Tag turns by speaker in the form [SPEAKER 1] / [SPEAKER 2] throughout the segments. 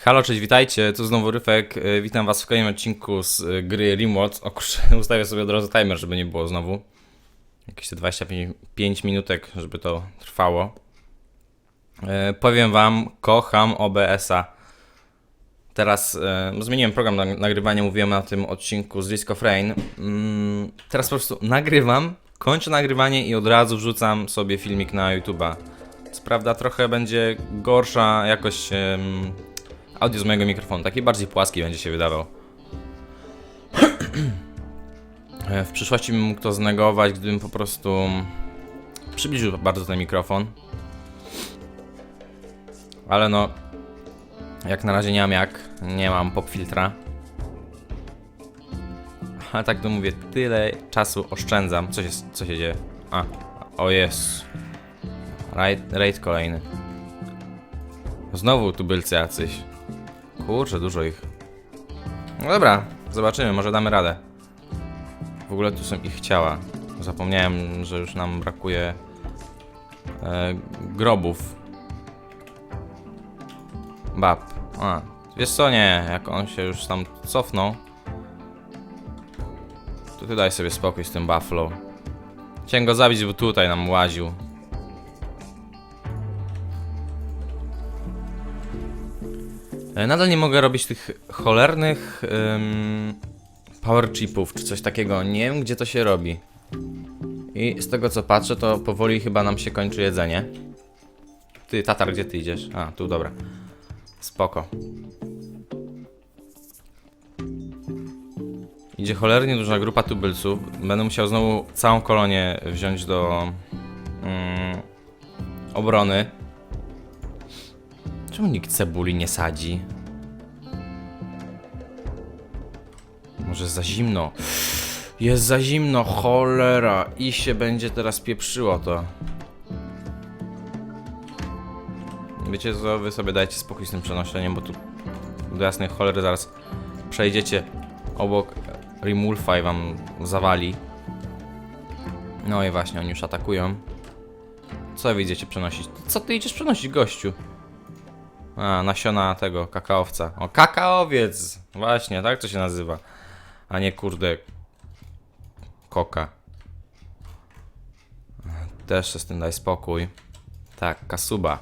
[SPEAKER 1] Halo, cześć, witajcie, tu znowu Ryfek, Y, witam was w kolejnym odcinku z y, gry Remote. O kurczę, ustawię sobie od razu timer, żeby nie było znowu. Jakieś te 25 minutek, żeby to trwało. E, powiem wam, kocham OBS-a. Teraz e, zmieniłem program na nagrywania, mówiłem na tym odcinku z Risk of Rain. Mm, teraz po prostu nagrywam, kończę nagrywanie i od razu wrzucam sobie filmik na YouTube'a. Co prawda trochę będzie gorsza jakość em, audio z mojego mikrofonu, taki bardziej płaski będzie się wydawał. E, w przyszłości bym mógł to znegować, gdybym po prostu przybliżył bardzo ten mikrofon. Ale no, jak na razie nie mam jak, nie mam pop filtra. Ale tak to mówię, tyle czasu oszczędzam. Co się, co się dzieje? A, o jest. Raid, raid kolejny. Znowu tubylcy jacyś. Kurczę, dużo ich. No dobra, zobaczymy, może damy radę. W ogóle tu są ich ciała. Zapomniałem, że już nam brakuje e, grobów. Bab. A, wiesz co, nie, jak on się już tam cofnął, to ty daj sobie spokój z tym Buffalo. Chciałem go zabić, bo tutaj nam łaził. Nadal nie mogę robić tych cholernych ym, power chipów czy coś takiego. Nie wiem, gdzie to się robi. I z tego co patrzę, to powoli chyba nam się kończy jedzenie. Ty, Tatar, gdzie ty idziesz? A, tu, dobra. Spoko. Idzie cholernie duża grupa tubylców. Będę musiał znowu całą kolonię wziąć do mm, obrony. Czemu nikt cebuli nie sadzi? Może za zimno. Jest za zimno, cholera. I się będzie teraz pieprzyło to. Wiecie co, wy sobie dajcie spokój z tym przenoszeniem, bo tu do jasnej cholery zaraz przejdziecie obok Rimulfa i wam zawali. No i właśnie, oni już atakują. Co wy idziecie przenosić? Co ty idziesz przenosić, gościu? A, nasiona tego, kakaowca. O, kakaowiec! Właśnie, tak to się nazywa. A nie kurde... Koka. Też z tym daj spokój. Tak, kasuba.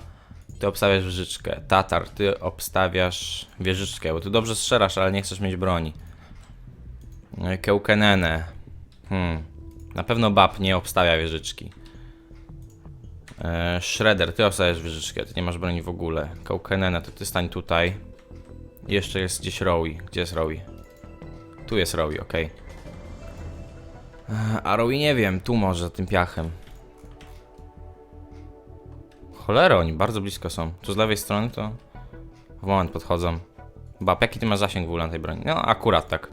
[SPEAKER 1] Ty obstawiasz wieżyczkę. Tatar, ty obstawiasz wieżyczkę, bo ty dobrze strzelasz, ale nie chcesz mieć broni. E, Kełkenene. Hmm. Na pewno Bab nie obstawia wieżyczki. E, Shredder, ty obstawiasz wieżyczkę, ty nie masz broni w ogóle. Kełkenene, to ty stań tutaj. Jeszcze jest gdzieś Rowie. Gdzie jest Rowie? Tu jest Rowie. E, A Rowie nie wiem, tu może za tym piachem. Cholera, oni bardzo blisko są. Tu z lewej strony to... W moment podchodzą. Bab, jaki ty masz zasięg w ogóle na tej broni? No, akurat tak.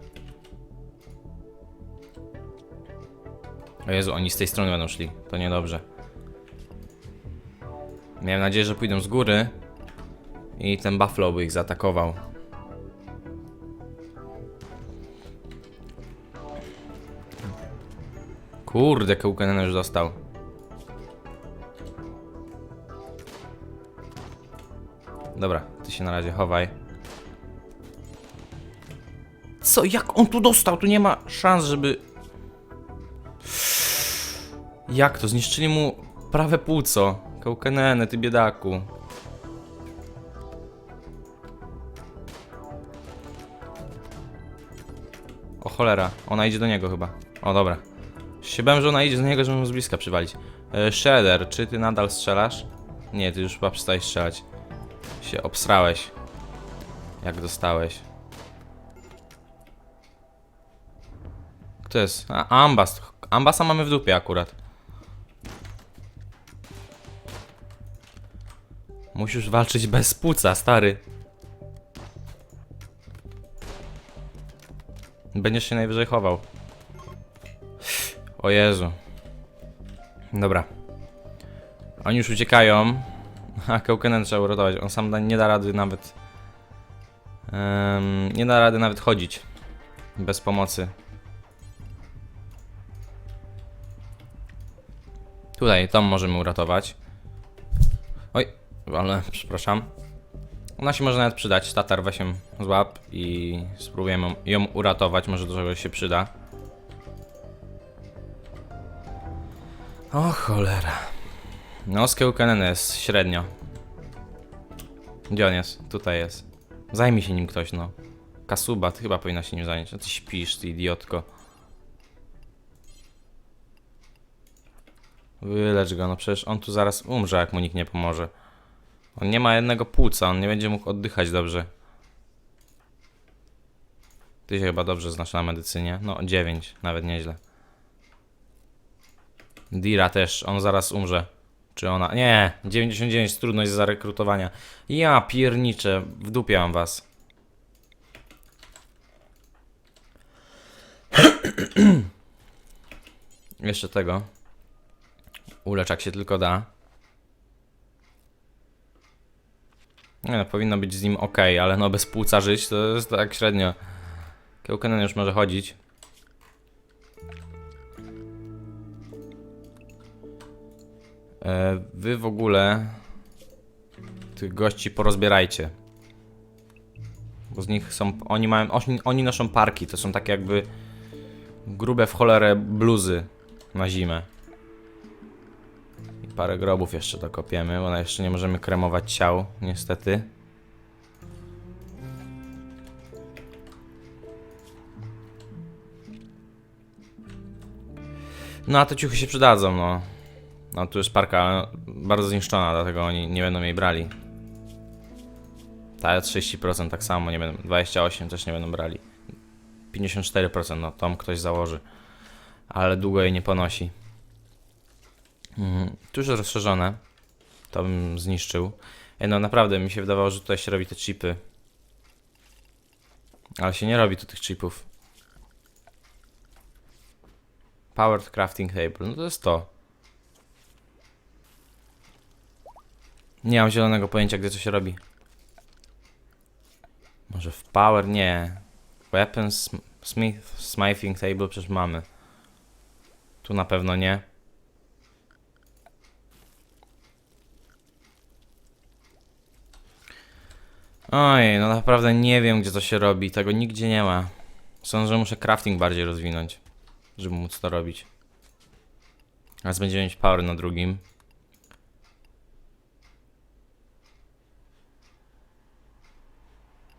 [SPEAKER 1] O Jezu, oni z tej strony będą szli. To niedobrze. Miałem nadzieję, że pójdą z góry i ten Buffalo by ich zaatakował. Kurde, Kełkenen już dostał. Dobra, ty się na razie chowaj. Co? Jak on tu dostał? Tu nie ma szans, żeby... Jak to? Zniszczyli mu prawe płuco. Kełkenene, ty biedaku. O cholera, ona idzie do niego chyba. O dobra. Się bałem, że ona idzie do niego, żeby mu z bliska przywalić. E, czy ty nadal strzelasz? Nie, ty już chyba przestałeś strzelać. Się obsrałeś. Jak dostałeś. Kto jest? A, Ambas. Ambasa mamy w dupie akurat. Musisz walczyć bez płuca, stary. Będziesz się najwyżej chował. O Jezu. Dobra. Oni już uciekają. A Kełkenen trzeba uratować. On sam nie da rady nawet. em, nie da rady nawet chodzić. Bez pomocy. Tutaj, Tom możemy uratować. Oj, ale przepraszam. Ona się może nawet przydać. Tatar weź ją złap i spróbujemy ją uratować. Może do czegoś się przyda. O cholera. No, Skełkanen jest średnio. Gdzie on jest? Tutaj jest. Zajmij się nim ktoś, no. Kasuba, ty chyba powinna się nim zająć. A ty śpisz, ty idiotko. Wylecz go, no przecież on tu zaraz umrze, jak mu nikt nie pomoże. On nie ma jednego płuca, on nie będzie mógł oddychać dobrze. Ty się chyba dobrze znasz na medycynie. No, 9, nawet nieźle. Dira też, on zaraz umrze. Czy ona? Nie, 99 trudność zarekrutowania. Ja pierniczę, w dupie mam was. Jeszcze tego. Ulecz jak się tylko da. Nie no, powinno być z nim ok, ale no bez płuca żyć to jest tak średnio. Kiełkenen już może chodzić. E, wy w ogóle tych gości porozbierajcie. Bo z nich są. Oni mają. Oni, oni noszą parki. To są takie jakby grube w cholerę bluzy na zimę. Parę grobów jeszcze dokopiemy, bo jeszcze nie możemy kremować ciał, niestety. No a te ciuchy się przydadzą, no. No tu jest parka bardzo zniszczona, dlatego oni nie będą jej brali. Ta 30% tak samo nie będą, 28 też nie będą brali. 54% no tom ktoś założy. Ale długo jej nie ponosi. Mhm. Już rozszerzone. To bym zniszczył. No naprawdę mi się wydawało, że tutaj się robi te chipy. Ale się nie robi tu tych chipów. Powered crafting table, no to jest to. Nie mam zielonego pojęcia, gdzie to się robi. Może w power? Nie. Weapons, smith, smithing table przecież mamy. Tu na pewno nie. Oj, no naprawdę nie wiem, gdzie to się robi. Tego nigdzie nie ma. Sądzę, że muszę crafting bardziej rozwinąć, żeby móc to robić. Teraz będziemy mieć power na drugim.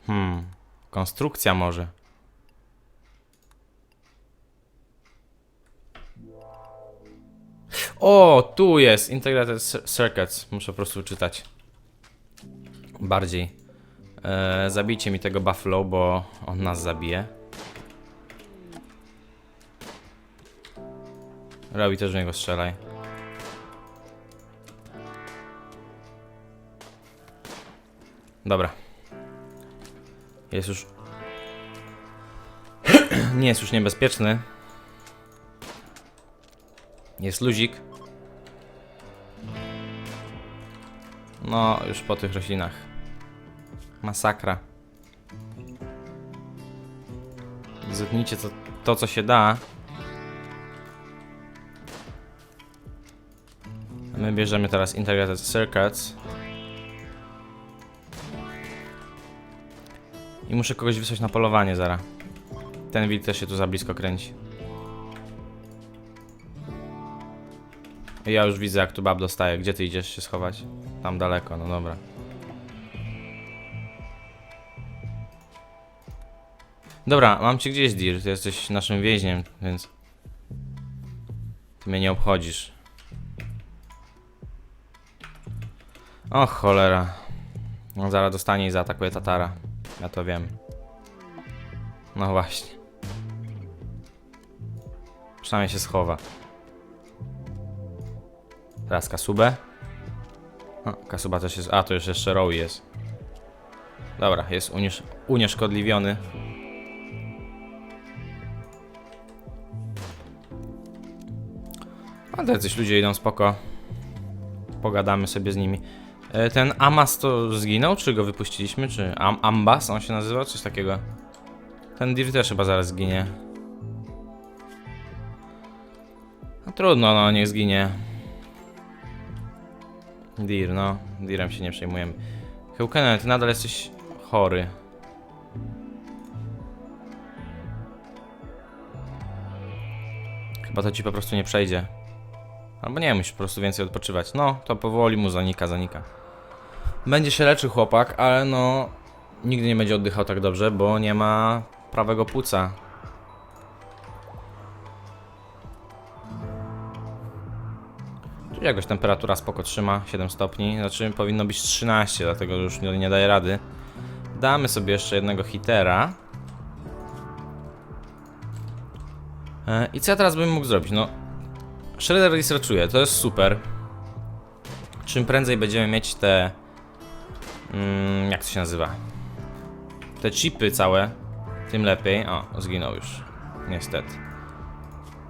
[SPEAKER 1] Hmm, konstrukcja może. O, tu jest Integrated Cir- Circuits. Muszę po prostu czytać. Bardziej. E, zabijcie mi tego Buffalo, bo on nas zabije. Robi też w niego strzelaj. Dobra. Jest już. Nie jest już niebezpieczny. Jest luzik. No, już po tych roślinach. Masakra. Zetnijcie to, to, co się da. A My bierzemy teraz Integrated Circuits. I muszę kogoś wysłać na polowanie zara. Ten wilk też się tu za blisko kręci. Ja już widzę jak tu bab dostaje. Gdzie ty idziesz się schować? Tam daleko, no dobra. Dobra, mam cię gdzieś, Dir. Ty jesteś naszym więźniem, więc... Ty mnie nie obchodzisz. O cholera. On zaraz dostanie i zaatakuje Tatara. Ja to wiem. No właśnie. Przynajmniej się schowa. Teraz kasubę. O, kasuba też jest. A, to już jeszcze Row jest. Dobra, jest uniesz unieszkodliwiony. A jacyś ludzie idą spoko. Pogadamy sobie z nimi. E, Ten Amas to zginął, czy go wypuściliśmy? Czy Am Ambas on się nazywa? Coś takiego. Ten Dir też chyba zaraz zginie. No trudno, no niech zginie. Dir, no. Direm się nie przejmujemy. Heukenen, ty nadal jesteś chory. Chyba to ci po prostu nie przejdzie. Albo nie, musisz po prostu więcej odpoczywać. No, to powoli mu zanika, zanika. Będzie się leczył chłopak, ale no... Nigdy nie będzie oddychał tak dobrze, bo nie ma prawego płuca. Tu jakoś temperatura spoko trzyma, 7 stopni, znaczy powinno być 13, dlatego już nie, nie daje rady. Damy sobie jeszcze jednego hitera. E, I co ja teraz bym mógł zrobić? No, Shredder researchuje, to jest super. Czym prędzej będziemy mieć te... Mm, jak to się nazywa? Te chipy całe, tym lepiej. O, zginął już. Niestety.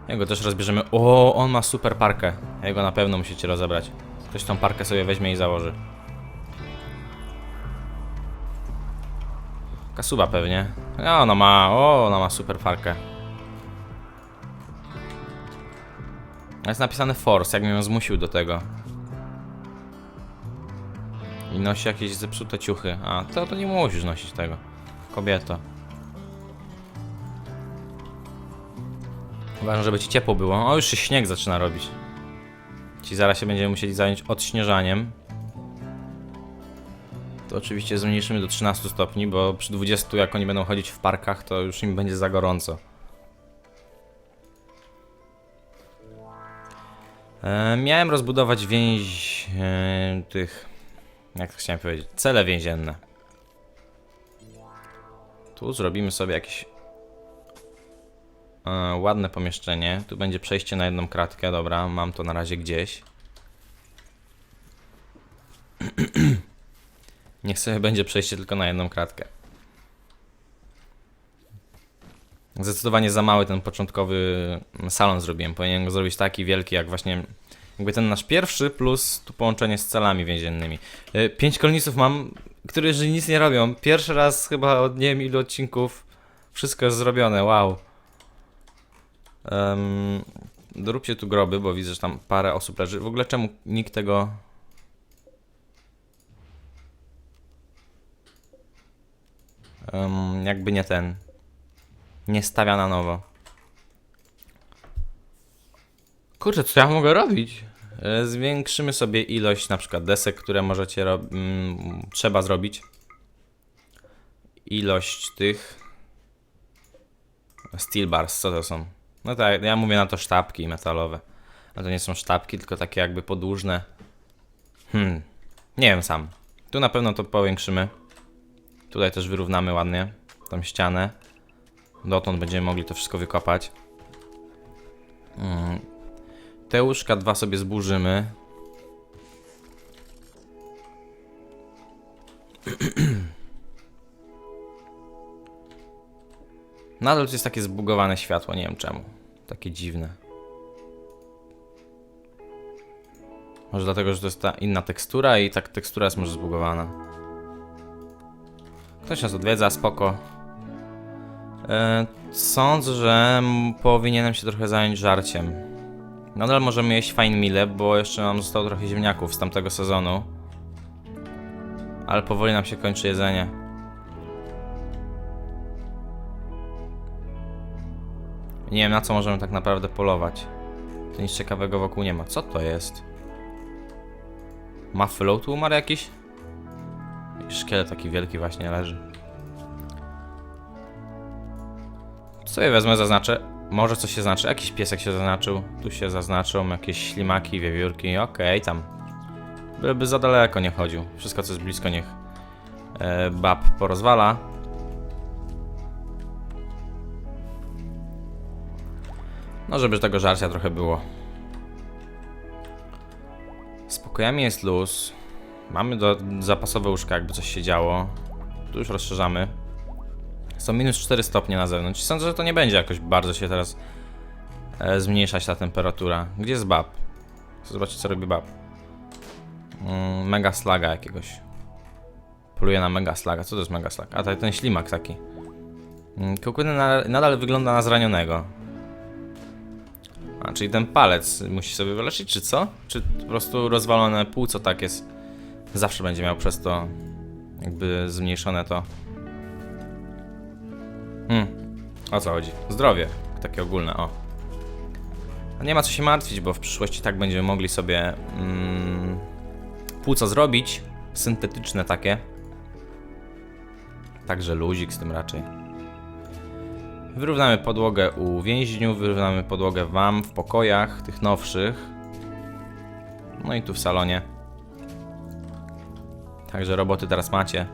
[SPEAKER 1] Jego też rozbierzemy. O, on ma super parkę. Jego na pewno musicie rozebrać. Ktoś tą parkę sobie weźmie i założy. Kasuba pewnie. No, ona ma. O, ona ma super parkę. Jest napisane Force, jakbym ją zmusił do tego. I nosi jakieś zepsute ciuchy. A, to, to nie musisz nosić tego. Kobieto. Uważam, żeby ci ciepło było. O, już się śnieg zaczyna robić. Ci zaraz się będziemy musieli zająć odśnieżaniem. To oczywiście zmniejszymy do 13 stopni, bo przy 20 jak oni będą chodzić w parkach, to już im będzie za gorąco. Miałem rozbudować więź e, tych, jak to chciałem powiedzieć, cele więzienne. Tu zrobimy sobie jakieś e, ładne pomieszczenie. Tu będzie przejście na jedną kratkę, dobra, mam to na razie gdzieś. Niech sobie będzie przejście tylko na jedną kratkę. Zdecydowanie za mały ten początkowy salon zrobiłem. Powinienem go zrobić taki wielki, jak właśnie jakby ten nasz pierwszy, plus tu połączenie z celami więziennymi. Y, Pięć kolonistów mam, którzy nic nie robią. Pierwszy raz chyba od nie wiem ilu odcinków wszystko jest zrobione, wow. Um, doróbcie tu groby, bo widzę, że tam parę osób leży. W ogóle czemu nikt tego... Um, jakby nie ten... Nie stawia na nowo. Kurczę, co ja mogę robić? E, Zwiększymy sobie ilość na przykład desek, które możecie rob- mm, trzeba zrobić. Ilość tych steel bars, co to są? No tak, ja mówię na to sztabki metalowe. A to nie są sztabki, tylko takie jakby podłużne. Hmm, nie wiem sam. Tu na pewno to powiększymy. Tutaj też wyrównamy ładnie tą ścianę. Dotąd będziemy mogli to wszystko wykopać. Mm. Te łóżka dwa sobie zburzymy. Nadal to jest takie zbugowane światło, nie wiem czemu. Takie dziwne. Może dlatego, że to jest ta inna tekstura i tak tekstura jest może zbugowana. Ktoś nas odwiedza, spoko. E, sądzę, że powinienem się trochę zająć żarciem. Nadal możemy jeść fine meal, bo jeszcze nam zostało trochę ziemniaków z tamtego sezonu. Ale powoli nam się kończy jedzenie. Nie wiem na co możemy tak naprawdę polować. To nic ciekawego wokół nie ma. Co to jest? Muffalo tu umarł? Jakiś Szkielet taki wielki właśnie leży. Sobie wezmę, zaznaczę. Może coś się znaczy. Jakiś piesek się zaznaczył. Tu się zaznaczą jakieś ślimaki, wiewiórki. Okej, tam. Byleby za daleko nie chodził. Wszystko co jest blisko niech e, bab porozwala. No, żeby tego żarcia trochę było. Z pokojami jest luz. Mamy do zapasowe łóżka, jakby coś się działo. Tu już rozszerzamy. Są minus 4 stopnie na zewnątrz. Sądzę, że to nie będzie jakoś bardzo się teraz e, zmniejszać ta temperatura. Gdzie jest bab? Chcę zobaczyć, co robi bab. Mm, mega slaga jakiegoś. Poluje na mega slaga. Co to jest mega slag? A ten ślimak taki. Mm, Kukuny na, nadal wygląda na zranionego. A, czyli ten palec musi sobie wyleczyć, czy co? Czy po prostu rozwalone płuco tak jest? Zawsze będzie miał przez to jakby zmniejszone to. O co chodzi? Zdrowie. Takie ogólne, o. A nie ma co się martwić, bo w przyszłości tak będziemy mogli sobie mm, płuca zrobić. Syntetyczne takie. Także luzik z tym raczej. Wyrównamy podłogę u więźniów, wyrównamy podłogę wam w pokojach, tych nowszych. No i tu w salonie. Także roboty teraz macie.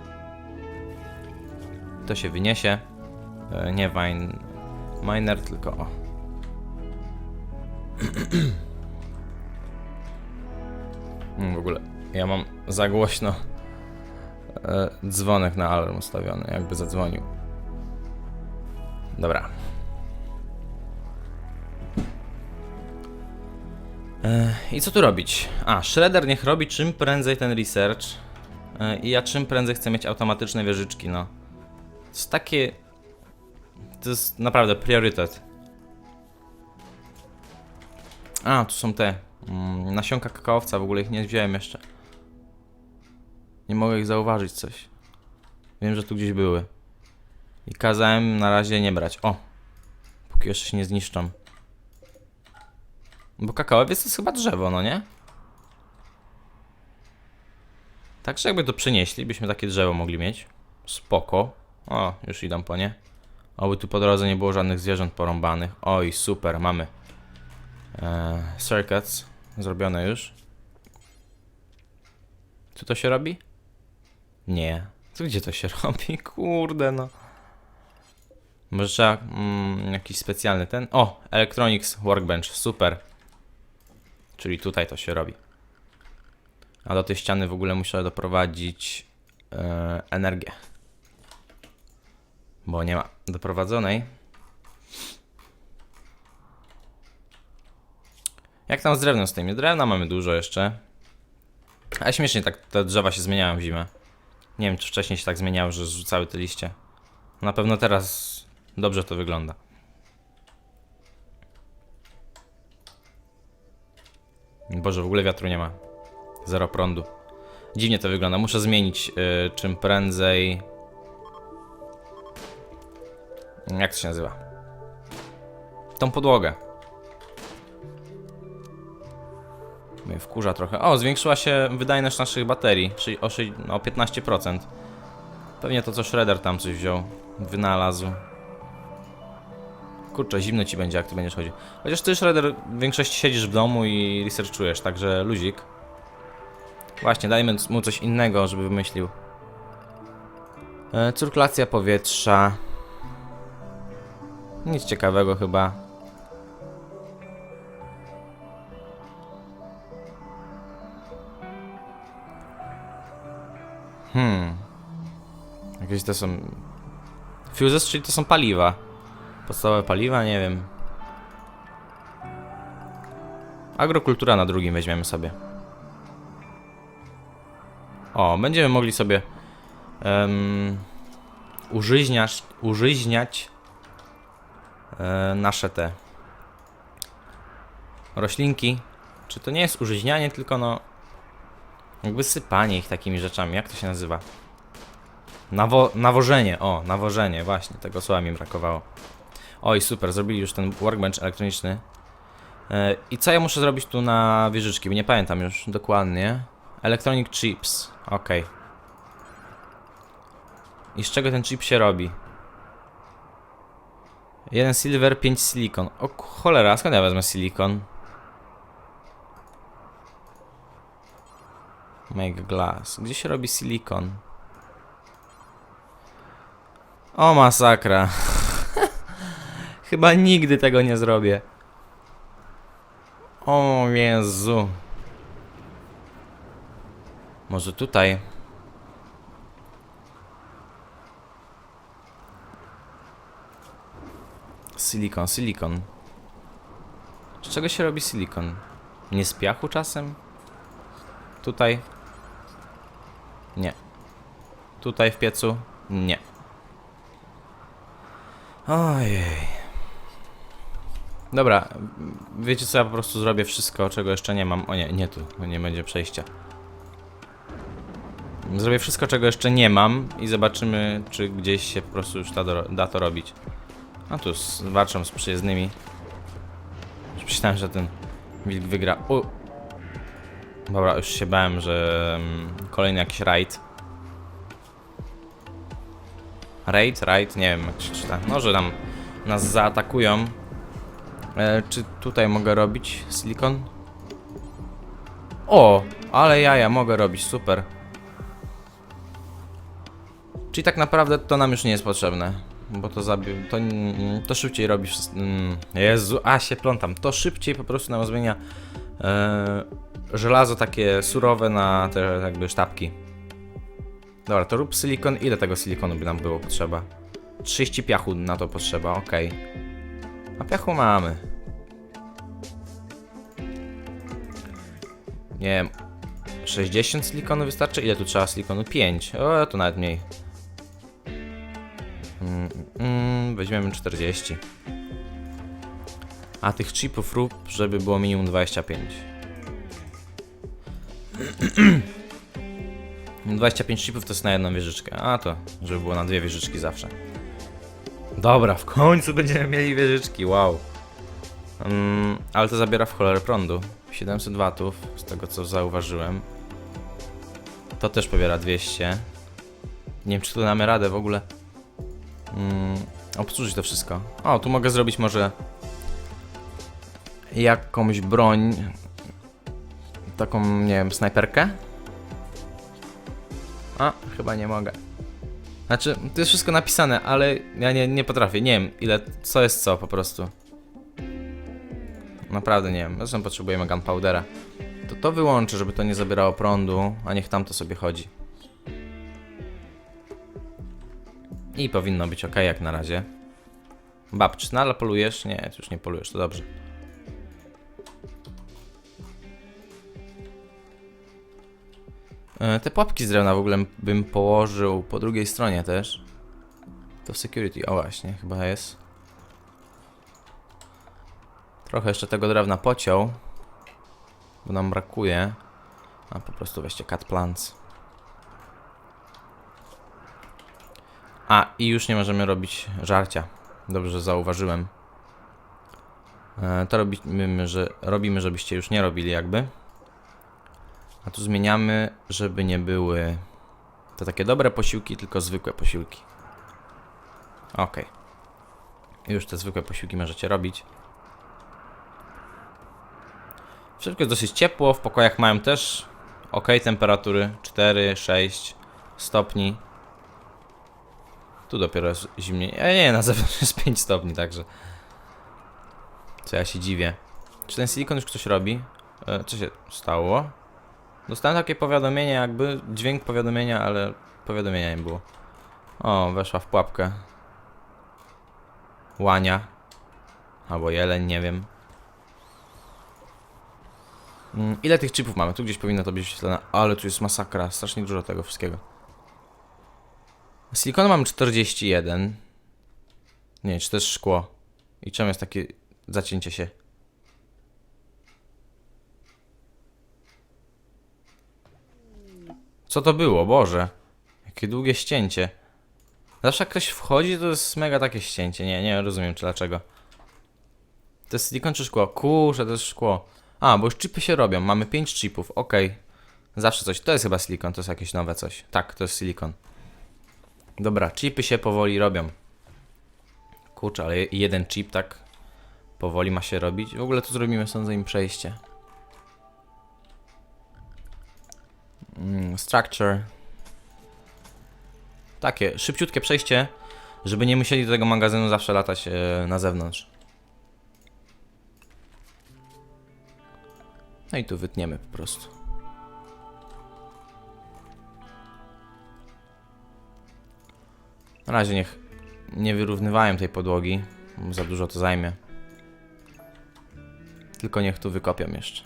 [SPEAKER 1] To się wyniesie. E, Nie wine miner, tylko o. W ogóle ja mam za głośno e, dzwonek na alarm ustawiony, jakby zadzwonił. Dobra. E, I co tu robić? A, Shredder niech robi czym prędzej ten research. I ja czym prędzej chcę mieć automatyczne wieżyczki, no. To jest takie... To jest naprawdę priorytet. A, tu są te mm, nasionka kakaowca, w ogóle ich nie wziąłem jeszcze. Nie mogę ich zauważyć coś. Wiem, że tu gdzieś były. I kazałem na razie nie brać. O! Póki jeszcze się nie zniszczą. Bo kakaowiec to jest chyba drzewo, no nie? Także jakby to przynieśli, byśmy takie drzewo mogli mieć. Spoko. O, już idą po nie. Oby tu po drodze nie było żadnych zwierząt porąbanych. Oj, super, mamy. Eee, circuits. Zrobione już. Co to się robi? Nie. To gdzie to się robi? Kurde no. Może trzeba mm, jakiś specjalny ten. O! Electronics Workbench. Super. Czyli tutaj to się robi. A do tej ściany w ogóle muszę doprowadzić e, energię. Bo nie ma doprowadzonej. Jak tam z drewnem stoimy? Drewna mamy dużo jeszcze. Ale śmiesznie tak te drzewa się zmieniają w zimę. Nie wiem, czy wcześniej się tak zmieniały, że rzucały te liście. Na pewno teraz dobrze to wygląda. Boże, w ogóle wiatru nie ma. Zero prądu. Dziwnie to wygląda. Muszę zmienić y, czym prędzej. Jak to się nazywa? Tą podłogę. Mnie wkurza trochę. O, zwiększyła się wydajność naszych baterii o, szy- no, o 15%. Pewnie to co Shredder tam coś wziął, wynalazł. Kurczę, zimno ci będzie jak ty będziesz chodził. Chociaż ty Shredder w większości siedzisz w domu i researchujesz, także luzik. Właśnie, dajmy mu coś innego, żeby wymyślił. E, cyrkulacja powietrza. Nic ciekawego chyba. Hmm. Jakieś to są... Fuses, czyli to są paliwa. Podstawowe paliwa, nie wiem. Agrokultura na drugim weźmiemy sobie. O, będziemy mogli sobie um, użyźniać, użyźniać nasze te roślinki. Czy to nie jest użyźnianie, tylko no jakby sypanie ich takimi rzeczami. Jak to się nazywa? Nawo nawożenie, o, nawożenie, właśnie, tego słowa mi brakowało. Oj, super, zrobili już ten workbench elektroniczny. E, I co ja muszę zrobić tu na wieżyczki? Bo nie pamiętam już dokładnie. Electronic chips, ok. I z czego ten chip się robi? Jeden silver, 5 silikon. O cholera, skąd ja wezmę silikon? Make glass. Gdzie się robi silikon? O masakra. Chyba nigdy tego nie zrobię. O Jezu. Może tutaj? Silikon, silikon. Z czego się robi silikon? Nie z piachu czasem? Tutaj? Nie. Tutaj w piecu? Nie. Ojej. Dobra, wiecie co, ja po prostu zrobię wszystko, czego jeszcze nie mam. O nie, nie tu, nie będzie przejścia. Zrobię wszystko, czego jeszcze nie mam i zobaczymy, czy gdzieś się po prostu już da, da to robić. A tu z walczą z przyjezdnymi. Już Myślałem, że ten wilk wygra. U. Dobra, już się bałem, że mm, kolejny jakiś raid. Raid, raid, nie wiem jak się czyta. No, że tam nas zaatakują. E, czy tutaj mogę robić silikon? O, ale ja, ja mogę robić, super. Czyli tak naprawdę to nam już nie jest potrzebne. Bo to. To, to szybciej robi Jezu, a się plątam. To szybciej po prostu nam zmienia e, żelazo takie surowe na te jakby sztabki. Dobra, to rób silikon. Ile tego silikonu by nam było potrzeba? 30 piachu na to potrzeba, ok. A piachu mamy. Nie wiem. 60 silikonu wystarczy? Ile tu trzeba silikonu? 5. O, to nawet mniej. Mm, weźmiemy 40. A tych chipów rób, żeby było minimum 25. 25 chipów to jest na jedną wieżyczkę. A to, żeby było na dwie wieżyczki zawsze. Dobra, w końcu będziemy mieli wieżyczki, wow. Mm, ale to zabiera w cholerę prądu. 700 watów, z tego co zauważyłem. To też pobiera 200. Nie wiem, czy tu damy radę w ogóle mm, obsłużyć to wszystko. O, tu mogę zrobić może jakąś broń. Taką, nie wiem, snajperkę. A, chyba nie mogę. Znaczy, to jest wszystko napisane, ale ja nie, nie potrafię. Nie wiem, ile, co jest co po prostu. Naprawdę nie wiem. Zresztą potrzebujemy gunpowdera. To to wyłączę, żeby to nie zabierało prądu, a niech tam to sobie chodzi. I powinno być ok jak na razie. Bab, czy nadal polujesz? Nie, już nie polujesz, to dobrze. E, Te pułapki z drewna w ogóle bym położył po drugiej stronie też. To security, o właśnie, chyba jest. Trochę jeszcze tego drewna pociął. Bo nam brakuje. A po prostu weźcie cut plants. A, i już nie możemy robić żarcia. Dobrze, zauważyłem. E, to robimy, że, robimy, żebyście już nie robili jakby. A tu zmieniamy, żeby nie były to takie dobre posiłki, tylko zwykłe posiłki. Ok. Już te zwykłe posiłki możecie robić. Wszystko jest dosyć ciepło, w pokojach mają też ok temperatury 4, 6 stopni. Tu dopiero jest zimniej. E, nie, na zewnątrz jest 5 stopni, także. Co ja się dziwię. Czy ten silikon już ktoś robi? E, co się stało? Dostałem takie powiadomienie, jakby dźwięk powiadomienia, ale powiadomienia nie było. O, weszła w pułapkę. Łania. Albo jeleń, nie wiem. Mm, Ile tych chipów mamy? Tu gdzieś powinno to być wyświetlone. Ale tu jest masakra, strasznie dużo tego wszystkiego. Silikonu mam 41. Nie, czy to jest szkło? I czemu jest takie zacięcie się? Co to było? Boże. Jakie długie ścięcie. Zawsze jak ktoś wchodzi, to jest mega takie ścięcie. Nie, nie rozumiem czy dlaczego. To jest silikon czy szkło? Kurczę, to jest szkło. A, bo już chipy się robią. Mamy 5 chipów, okej. Zawsze coś. To jest chyba silikon, to jest jakieś nowe coś. Tak, to jest silikon. Dobra, chipy się powoli robią. Kurczę, ale jeden chip tak powoli ma się robić. W ogóle tu zrobimy sądzę im przejście. Mm, structure. Takie, szybciutkie przejście, żeby nie musieli do tego magazynu zawsze latać e, na zewnątrz. No i tu wytniemy po prostu. Na razie niech nie wyrównywają tej podłogi, bo za dużo to zajmie. Tylko niech tu wykopią jeszcze.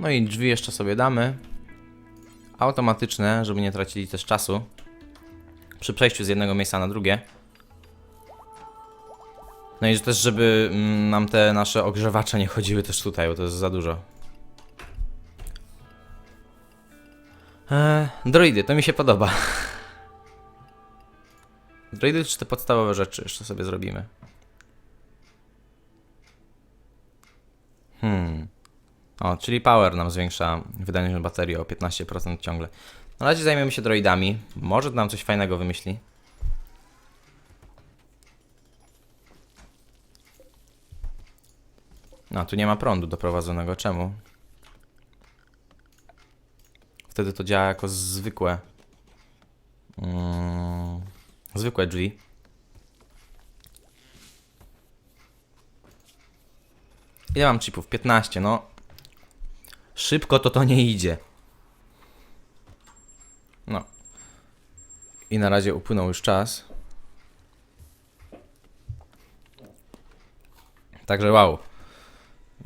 [SPEAKER 1] No i drzwi jeszcze sobie damy. Automatyczne, żeby nie tracili też czasu. Przy przejściu z jednego miejsca na drugie. No i też, żeby mm, nam te nasze ogrzewacze nie chodziły też tutaj, bo to jest za dużo. Eee, droidy, to mi się podoba. Droidy czy te podstawowe rzeczy jeszcze sobie zrobimy? Hmm. O, czyli power nam zwiększa wydajność baterii o 15% ciągle. Na razie zajmiemy się droidami. Może nam coś fajnego wymyśli. No, tu nie ma prądu doprowadzonego. Czemu? Wtedy to działa jako zwykłe. Mm, zwykłe drzwi. Ile mam chipów? 15, no. Szybko to to nie idzie. No. I na razie upłynął już czas. Także wow.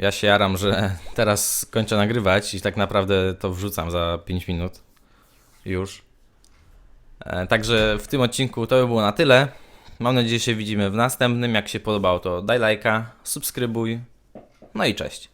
[SPEAKER 1] Ja się jaram, że teraz kończę nagrywać i tak naprawdę to wrzucam za 5 minut. Już. E, Także w tym odcinku to by było na tyle. Mam nadzieję, że się widzimy w następnym. Jak się podobało, to daj lajka, subskrybuj. No i cześć.